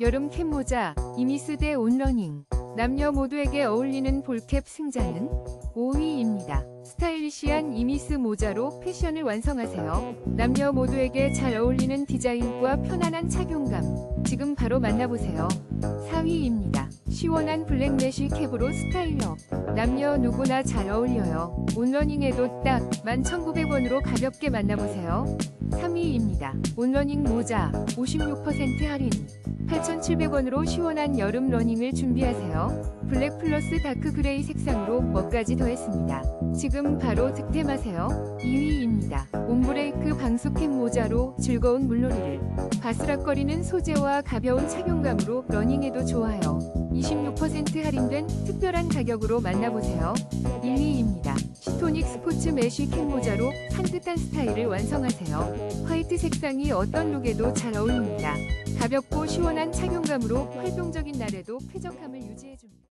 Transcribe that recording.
여름 캡모자, 이미스대 온러닝. 남녀 모두에게 어울리는 볼캡 승자는 5위입니다. 스타일리시한 이미스 모자로 패션을 완성하세요. 남녀 모두에게 잘 어울리는 디자인과 편안한 착용감. 지금 바로 만나보세요. 4위입니다. 시원한 블랙 메쉬 캡으로 스타일업. 남녀 누구나 잘 어울려요. 온러닝에도 딱 11,900원으로 가볍게 만나보세요. 3위입니다. 온러닝 모자 56% 할인. 8,700원으로 시원한 여름 러닝을 준비하세요. 블랙 플러스 다크 그레이 색상으로 멋까지 더했습니다. 지금 바로 득템하세요. 2위입니다. 옴브레이크 방수캡 모자로 즐거운 물놀이를. 바스락거리는 소재와 가벼운 착용감으로 러닝에도 좋아요. 26% 할인된 특별한 가격으로 만나보세요. 1위입니다. 시토닉 스포츠 메쉬 캡 모자로 산뜻한 스타일을 완성하세요. 화이트 색상이 어떤 룩에도 잘 어울립니다. 가볍고 시원한 착용감으로 활동적인 날에도 쾌적함을 유지해줍니다.